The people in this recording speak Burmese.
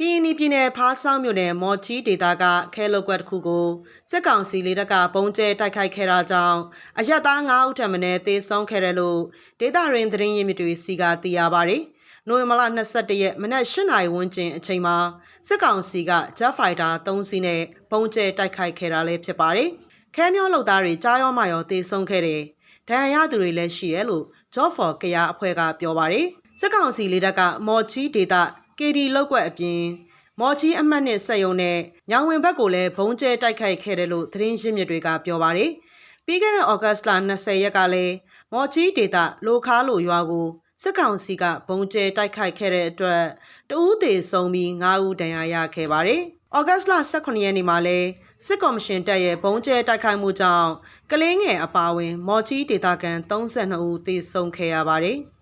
ကရင်ပြည်နယ်ဖားဆောင်မြို့နယ်မော်ချီဒေတာကခဲလုတ်ကွက်တစ်ခုကိုစစ်ကောင်စီလေတပ်ကပုံကျဲတိုက်ခိုက်ခဲ့တာကြောင့်အရက်သား9ဦးထပ်မံတေဆုံးခဲ့တယ်လို့ဒေတာရင်သတင်းရင်းမြစ်တွေစီကသိရပါဗျ။နိုဝင်ဘာလ22ရက်မနက်8နာရီဝန်းကျင်အချိန်မှာစစ်ကောင်စီက Jet Fighter 3စီးနဲ့ပုံကျဲတိုက်ခိုက်ခဲ့တာလည်းဖြစ်ပါတယ်။ခဲမျောလုံသားတွေကြားရောမရောတေဆုံးခဲ့တယ်။ဒဏ်ရာရသူတွေလည်းရှိတယ်လို့ Job for ကရအဖွဲ့ကပြောပါတယ်။စစ်ကောင်စီလေတပ်ကမော်ချီဒေတာ KD လောက်ကွက်အပြင်မော်ချီအမှတ်နဲ့ဆက်ယုံနဲ့ညောင်ဝင်ဘက်ကိုလည်းဘုံကျဲတိုက်ခိုက်ခဲ့တယ်လို့သတင်းရင်းမြစ်တွေကပြောပါတယ်။ပြီးခဲ့တဲ့ဩဂတ်စ်လ20ရက်ကလည်းမော်ချီဒေတာလိုခါလိုရွာကိုစစ်ကောင်စီကဘုံကျဲတိုက်ခိုက်ခဲ့တဲ့အတွက်တဦးသေးဆုံးပြီး9ဦးဒဏ်ရာရခဲ့ပါတယ်။ဩဂတ်စ်လ18ရက်နေ့မှာလဲစစ်ကော်မရှင်တပ်ရဲ့ဘုံကျဲတိုက်ခိုက်မှုကြောင့်ကလင်းငယ်အပါအဝင် မော်ချီဒေတာကန်32ဦးသေဆုံးခဲ့ရပါတယ်။